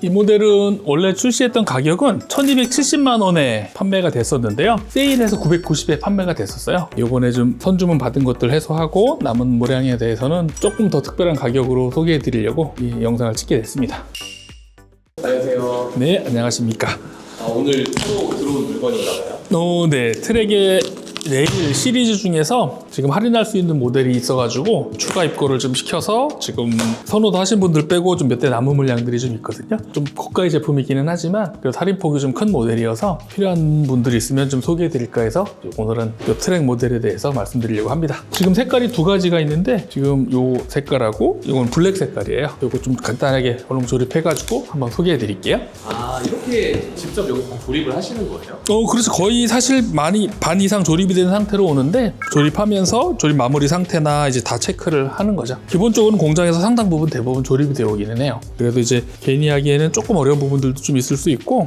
이 모델은 원래 출시했던 가격은 1270만 원에 판매가 됐었는데요. 세일해서 990에 판매가 됐었어요. 요번에 좀 선주문 받은 것들 해소하고 남은 모량에 대해서는 조금 더 특별한 가격으로 소개해 드리려고 이 영상을 찍게 됐습니다. 안녕하세요. 네, 안녕하십니까. 아, 오늘 새로 들어온 물건인가 봐요. 어, 네. 트랙의 레일 시리즈 중에서 지금 할인할 수 있는 모델이 있어가지고 추가 입고를 좀 시켜서 지금 선호도 하신 분들 빼고 좀 몇 대 남은 물량들이 좀 있거든요. 좀 고가의 제품이기는 하지만 그래도 할인폭이 좀 큰 모델이어서 필요한 분들이 있으면 좀 소개해 드릴까 해서 오늘은 이 트랙 모델에 대해서 말씀드리려고 합니다. 지금 색깔이 두 가지가 있는데 지금 요 색깔하고 이건 블랙 색깔이에요. 요거 좀 간단하게 얼른 조립해가지고 한번 소개해 드릴게요. 아, 이렇게 직접 여기 다 조립을 하시는 거예요? 어, 그래서 거의 사실 많이 반 이상 조립이 된 상태로 오는데 조립하면서 조립 마무리 상태나 이제 다 체크를 하는 거죠. 기본적으로는 공장에서 상당 부분 대부분 조립이 되어 오기는 해요. 그래도 이제 개인이 하기에는 조금 어려운 부분들도 좀 있을 수 있고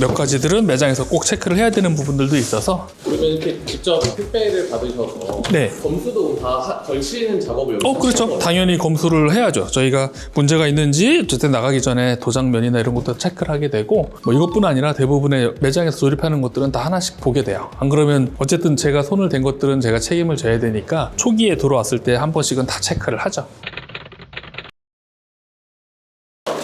몇 가지들은 매장에서 꼭 체크를 해야 되는 부분들도 있어서 그러면 이렇게 직접 택배를 받으셔서 네. 검수도 다 하- 걸치는 작업을 어, 그렇죠. 당연히 검수를 해야죠. 저희가 문제가 있는지 어쨌든 나가기 전에 도장면이나 이런 것도 체크를 하게 되고 뭐 이것뿐 아니라 대부분의 매장에서 조립하는 것들은 다 하나씩 보게 돼요. 안 그러면 어쨌든 제가 손을 댄 것들은 제가 책임을 져야 되니까 초기에 들어왔을 때 한 번씩은 다 체크를 하죠.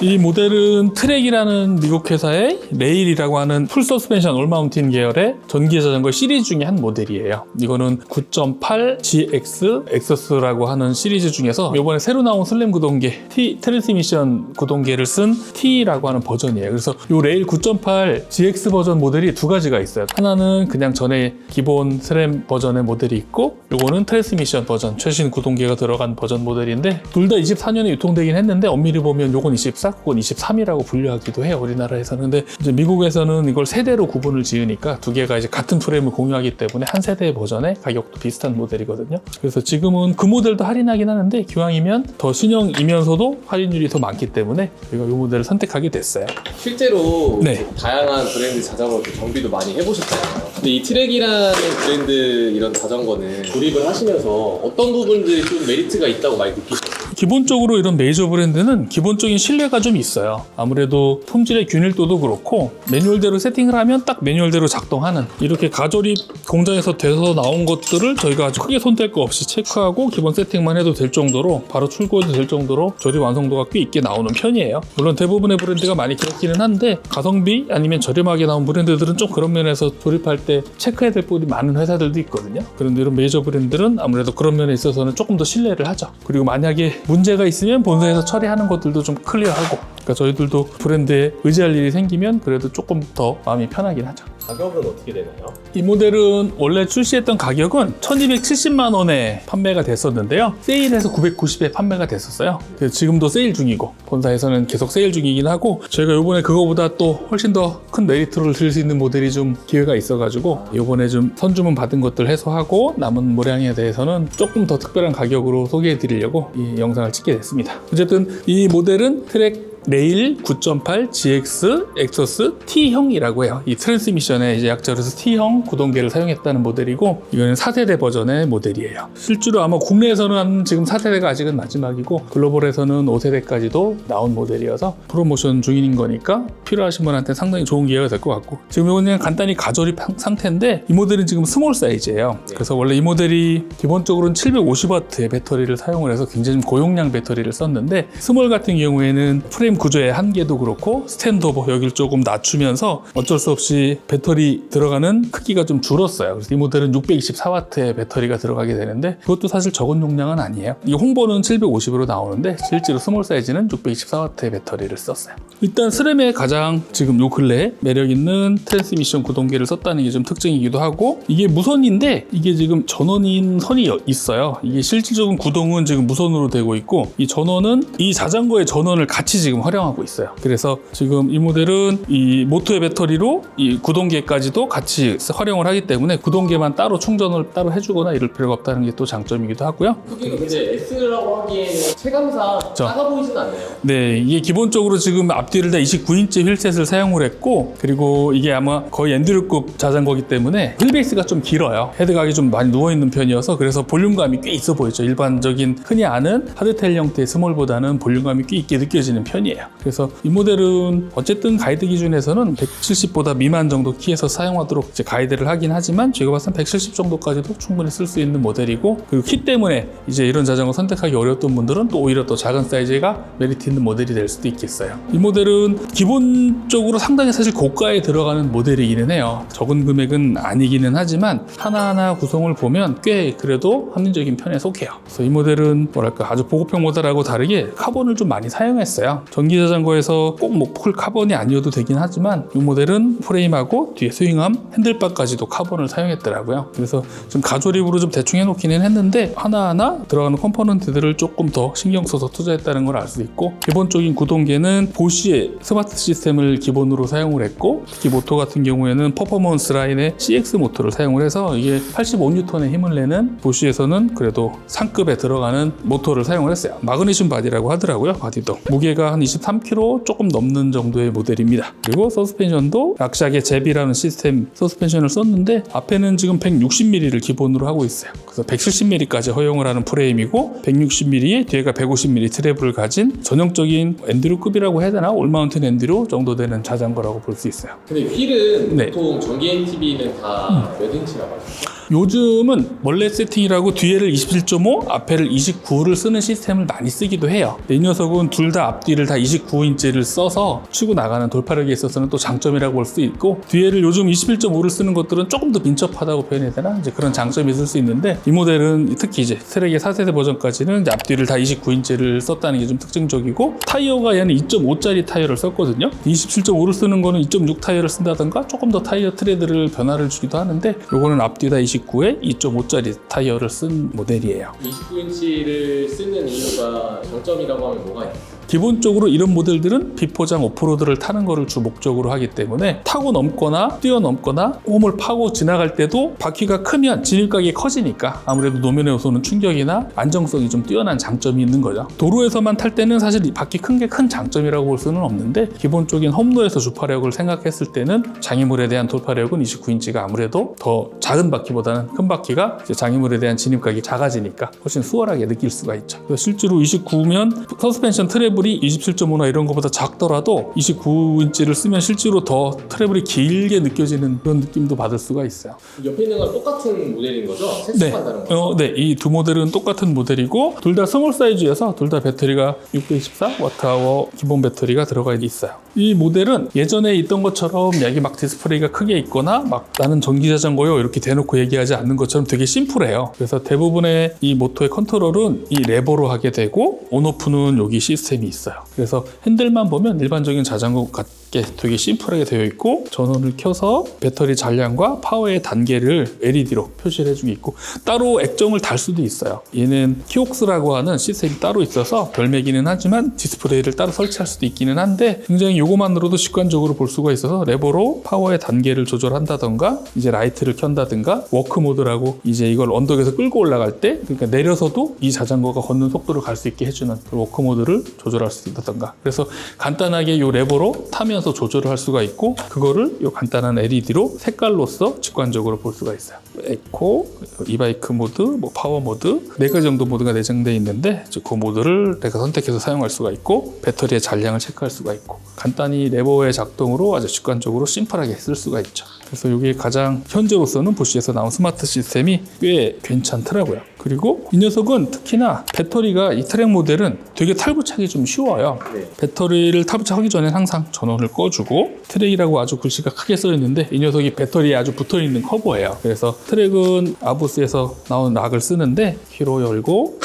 이 모델은 트랙이라는 미국 회사의 레일이라고 하는 풀 서스펜션 올 마운틴 계열의 전기 자전거 시리즈 중에 한 모델이에요. 이거는 9.8 GX 엑서스라고 하는 시리즈 중에서 이번에 새로 나온 슬램 구동계 T 트랜스미션 구동계를 쓴 T라고 하는 버전이에요. 그래서 이 레일 9.8 GX 버전 모델이 두 가지가 있어요. 하나는 그냥 전에 기본 슬램 버전의 모델이 있고 이거는 트랜스미션 버전 최신 구동계가 들어간 버전 모델인데 둘 다 24년에 유통되긴 했는데 엄밀히 보면 요건 24, 그건 23이라고 분류하기도 해요 우리나라에서는 근데 이제 미국에서는 이걸 세대로 구분을 지으니까 두 개가 이제 같은 프레임을 공유하기 때문에 한 세대 버전의 가격도 비슷한 모델이거든요 그래서 지금은 그 모델도 할인하긴 하는데 기왕이면 더 신형이면서도 할인율이 더 많기 때문에 저희가 이 모델을 선택하게 됐어요 실제로 네. 다양한 브랜드 자전거 정비도 많이 해보셨잖아요. 근데 이 트랙이라는 브랜드 이런 자전거는 조립을 하시면서 어떤 부분들이 좀 메리트가 있다고 많이 느끼셨어요? 기본적으로 이런 메이저 브랜드는 기본적인 신뢰가 좀 있어요. 아무래도 품질의 균일도도 그렇고 매뉴얼대로 세팅을 하면 딱 매뉴얼대로 작동하는 이렇게 가조립 공장에서 돼서 나온 것들을 저희가 아주 크게 손댈 거 없이 체크하고 기본 세팅만 해도 될 정도로 바로 출고해도 될 정도로 조립 완성도가 꽤 있게 나오는 편이에요. 물론 대부분의 브랜드가 많이 그렇기는 한데 가성비 아니면 저렴하게 나온 브랜드들은 좀 그런 면에서 조립할 때 체크해야 될 부분이 많은 회사들도 있거든요. 그런데 이런 메이저 브랜드는 아무래도 그런 면에 있어서는 조금 더 신뢰를 하죠. 그리고 만약에 문제가 있으면 본사에서 처리하는 것들도 좀 클리어하고 그러니까 저희들도 브랜드에 의지할 일이 생기면 그래도 조금 더 마음이 편하긴 하죠. 가격은 어떻게 되나요? 이 모델은 원래 출시했던 가격은 1270만 원에 판매가 됐었는데요. 세일해서 990에 판매가 됐었어요. 지금도 세일 중이고 본사에서는 계속 세일 중이긴 하고 저희가 이번에 그거보다 또 훨씬 더 큰 메리트를 줄수 있는 모델이 좀 기회가 있어가지고 이번에 좀 선주문 받은 것들 해소하고 남은 모량에 대해서는 조금 더 특별한 가격으로 소개해 드리려고 이 영상을 찍게 됐습니다. 어쨌든 이 모델은 트랙 레일 9.8 GX 엑서스 T형이라고 해요. 이 트랜스미션의 이제 약자로서 T형 구동계를 사용했다는 모델이고 이거는 4세대 버전의 모델이에요. 실제로 아마 국내에서는 지금 4세대가 아직은 마지막이고 글로벌에서는 5세대까지도 나온 모델이어서 프로모션 중인 거니까 필요하신 분한테 상당히 좋은 기회가 될 것 같고 지금 이건 그냥 간단히 가조립 한 상태인데 이 모델은 지금 스몰 사이즈예요. 그래서 원래 이 모델이 기본적으로는 750W의 배터리를 사용을 해서 굉장히 좀 고용량 배터리를 썼는데 스몰 같은 경우에는 프레임 구조의 한계도 그렇고 스탠드 오버 여기를 조금 낮추면서 어쩔 수 없이 배터리 들어가는 크기가 좀 줄었어요. 그래서 이 모델은 624W의 배터리가 들어가게 되는데 그것도 사실 적은 용량은 아니에요. 이 홍보는 750으로 나오는데 실제로 스몰 사이즈는 624W의 배터리를 썼어요. 일단 스램의 가장 지금 요 근래에 매력 있는 트랜스미션 구동계를 썼다는 게 좀 특징이기도 하고 이게 무선인데 이게 지금 전원인 선이 여- 있어요. 이게 실질적인 구동은 지금 무선으로 되고 있고 이 전원은 이 자전거의 전원을 같이 지금 활용하고 있어요. 그래서 지금 이 모델은 이 모터의 배터리로 이 구동계까지도 같이 활용을 하기 때문에 구동계만 따로 충전을 따로 해주거나 이럴 필요가 없다는 게 또 장점이기도 하고요. 크기가 근데 S라고 하기에는 체감상 저- 작아 보이진 않네요. 네, 이게 기본적으로 지금 앞뒤를 다 29인치 휠셋을 사용을 했고, 그리고 이게 아마 거의 엔듀로급 자전거기 때문에 휠베이스가 좀 길어요. 헤드각이 좀 많이 누워있는 편이어서 그래서 볼륨감이 꽤 있어 보이죠. 일반적인 흔히 아는 하드텔 형태의 스몰보다는 볼륨감이 꽤 있게 느껴지는 편이에요. 편이에요. 그래서 이 모델은 어쨌든 가이드 기준에서는 170보다 미만 정도 키에서 사용하도록 이제 가이드를 하긴 하지만 제가 봤을 때 170 정도까지도 충분히 쓸 수 있는 모델이고 그리고 키 때문에 이제 이런 자전거 선택하기 어려웠던 분들은 또 오히려 또 작은 사이즈가 메리트 있는 모델이 될 수도 있겠어요. 이 모델은 기본적으로 상당히 사실 고가에 들어가는 모델이기는 해요. 적은 금액은 아니기는 하지만 하나하나 구성을 보면 꽤 그래도 합리적인 편에 속해요. 그래서 이 모델은 뭐랄까 아주 보급형 모델하고 다르게 카본을 좀 많이 사용했어요. 전기 자전거에서 꼭 뭐 풀 카본이 아니어도 되긴 하지만 이 모델은 프레임하고 뒤에 스윙암, 핸들바까지도 카본을 사용했더라고요. 그래서 좀 가조립으로 좀 대충 해놓기는 했는데 하나하나 들어가는 컴포넌트들을 조금 더 신경 써서 투자했다는 걸 알 수 있고 기본적인 구동계는 보쉬의 스마트 시스템을 기본으로 사용을 했고 특히 모터 같은 경우에는 퍼포먼스 라인의 CX 모터를 사용을 해서 이게 85N의 힘을 내는 보쉬에서는 그래도 상급에 들어가는 모터를 사용을 했어요. 마그네슘 바디라고 하더라고요. 바디도 무게가 한 23kg 조금 넘는 정도의 모델입니다. 그리고 서스펜션도 락샥의 제비라는 시스템 서스펜션을 썼는데 앞에는 지금 160mm를 기본으로 하고 있어요. 그래서 170mm까지 허용을 하는 프레임이고 160mm에 뒤에가 150mm 트래블을 가진 전형적인 엔드로급이라고 해야 되나 올마운틴 엔드로 정도 되는 자전거라고 볼 수 있어요. 근데 휠은 네. 보통 전기 NTV는 다 몇 인치라고 하죠? 요즘은 원래 세팅이라고 뒤에를 27.5, 앞에를 29를 쓰는 시스템을 많이 쓰기도 해요. 이 녀석은 둘 다 앞뒤를 다 29인치를 써서 치고 나가는 돌파력에 있어서는 또 장점이라고 볼 수 있고 뒤에를 요즘 21.5를 쓰는 것들은 조금 더 민첩하다고 표현해야 되나? 이제 그런 장점이 있을 수 있는데 이 모델은 특히 이제 트랙의 4세대 버전까지는 앞뒤를 다 29인치를 썼다는 게 좀 특징적이고 타이어가 얘는 2.5짜리 타이어를 썼거든요. 27.5를 쓰는 거는 2.6 타이어를 쓴다던가 조금 더 타이어 트레드를 변화를 주기도 하는데 요거는 앞뒤 다 29에 2.5짜리 타이어를 쓴 모델이에요. 29인치를 쓰는 이유가 장점이라고 하면 뭐가 있나요? 기본적으로 이런 모델들은 비포장 오프로드를 타는 거를 주 목적으로 하기 때문에 타고 넘거나 뛰어넘거나 홈을 파고 지나갈 때도 바퀴가 크면 진입각이 커지니까 아무래도 노면에 오서는 충격이나 안정성이 좀 뛰어난 장점이 있는 거죠. 도로에서만 탈 때는 사실 이 바퀴 큰 게 큰 장점이라고 볼 수는 없는데 기본적인 홈로에서 주파력을 생각했을 때는 장애물에 대한 돌파력은 29인치가 아무래도 더 작은 바퀴보다는 큰 바퀴가 장애물에 대한 진입각이 작아지니까 훨씬 수월하게 느낄 수가 있죠. 실제로 29면 서스펜션 트 래블이 27.5나 이런 것보다 작더라도 29인치를 쓰면 실제로 더 트래블이 길게 느껴지는 그런 느낌도 받을 수가 있어요. 옆에 있는 건 똑같은 모델인 거죠? 세척한다는 거. 어, 네, 이 두 모델은 똑같은 모델이고 둘 다 스몰 사이즈여서 둘 다 배터리가 624 와트아워 기본 배터리가 들어가 있어요. 이 모델은 예전에 있던 것처럼 여기 막 디스플레이가 크게 있거나 막 나는 전기 자전거요 이렇게 대놓고 얘기하지 않는 것처럼 되게 심플해요. 그래서 대부분의 이 모터의 컨트롤은 이 레버로 하게 되고 온오프는 여기 시스템이 있어요. 그래서 핸들만 보면 일반적인 자전거 같게 되게 심플하게 되어 있고 전원을 켜서 배터리 잔량과 파워의 단계를 LED로 표시를 해주고 있고 따로 액정을 달 수도 있어요. 얘는 키옥스라고 하는 시스템이 따로 있어서 별매기는 하지만 디스플레이를 따로 설치할 수도 있기는 한데 굉장히 요것만으로도 직관적으로 볼 수가 있어서 레버로 파워의 단계를 조절한다던가 이제 라이트를 켠다든가 워크 모드라고 이제 이걸 언덕에서 끌고 올라갈 때 그러니까 내려서도 이 자전거가 걷는 속도를 갈 수 있게 해주는 그 워크 모드를 조절할 수 있다던가 그래서 간단하게 요 레버로 타면서 조절을 할 수가 있고 그거를 요 간단한 LED로 색깔로서 직관적으로 볼 수가 있어요. 에코, 이바이크 모드, 뭐 파워 모드 네 가지 정도 모드가 내장되어 있는데 그 모드를 내가 선택해서 사용할 수가 있고 배터리의 잔량을 체크할 수가 있고 간단히 레버의 작동으로 아주 직관적으로 심플하게 쓸 수가 있죠. 그래서 이게 가장 현재로서는 보쉬에서 나온 스마트 시스템이 꽤 괜찮더라고요. 그리고 이 녀석은 특히나 배터리가 이 트랙 모델은 되게 탈부착이 좀 쉬워요. 네. 배터리를 탈부착하기 전에 항상 전원을 꺼주고 트랙이라고 아주 글씨가 크게 써 있는데 이 녀석이 배터리에 아주 붙어 있는 커버예요. 그래서 트랙은 아부스에서 나온 락을 쓰는데 키로 열고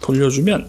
돌려주면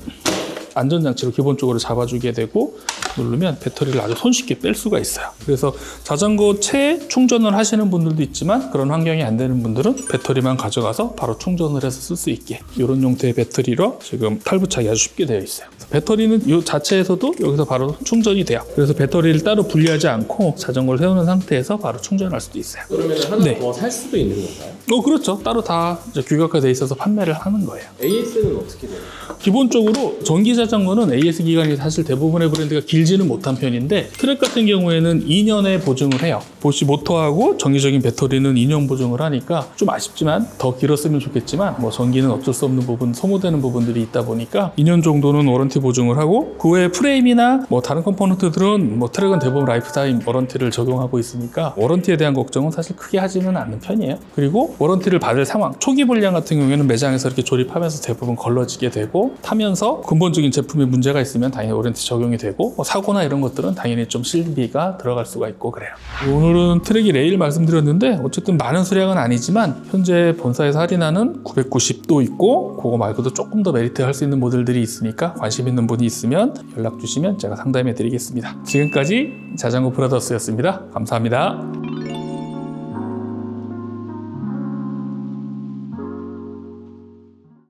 안전장치로 기본적으로 잡아주게 되고 누르면 배터리를 아주 손쉽게 뺄 수가 있어요. 그래서 자전거 채 충전을 하시는 분들도 있지만 그런 환경이 안 되는 분들은 배터리만 가져가서 바로 충전을 해서 쓸 수 있게 이런 용태의 배터리로 지금 탈부착이 아주 쉽게 되어 있어요. 배터리는 이 자체에서도 여기서 바로 충전이 돼요. 그래서 배터리를 따로 분리하지 않고 자전거를 세우는 상태에서 바로 충전할 수도 있어요. 그러면 하나 네. 더 살 수도 있는 건가요? 어 그렇죠. 따로 다 규격화돼 있어서 판매를 하는 거예요. AS는 어떻게 돼요? 기본적으로 전기 자전거는 AS 기간이 사실 대부분의 브랜드가 길지 길지는 못한 편인데 트랙 같은 경우에는 2년의 보증을 해요. 보시 모터하고 정기적인 배터리는 2년 보증을 하니까 좀 아쉽지만 더 길었으면 좋겠지만 뭐 전기는 어쩔 수 없는 부분 소모되는 부분들이 있다 보니까 2년 정도는 워런티 보증을 하고 그 외에 프레임이나 뭐 다른 컴포넌트들은 뭐 트랙은 대부분 라이프타임 워런티를 적용하고 있으니까 워런티에 대한 걱정은 사실 크게 하지는 않는 편이에요. 그리고 워런티를 받을 상황 초기 불량 같은 경우에는 매장에서 이렇게 조립하면서 대부분 걸러지게 되고 타면서 근본적인 제품에 문제가 있으면 당연히 워런티 적용이 되고 뭐 사고나 이런 것들은 당연히 좀 실비가 들어갈 수가 있고 그래요. 오늘은 트랙이 레일 말씀드렸는데 어쨌든 많은 수량은 아니지만 현재 본사에서 할인하는 990도 있고 그거 말고도 조금 더 메리트 할 수 있는 모델들이 있으니까 관심 있는 분이 있으면 연락 주시면 제가 상담해 드리겠습니다. 지금까지 자전거 브라더스였습니다. 감사합니다.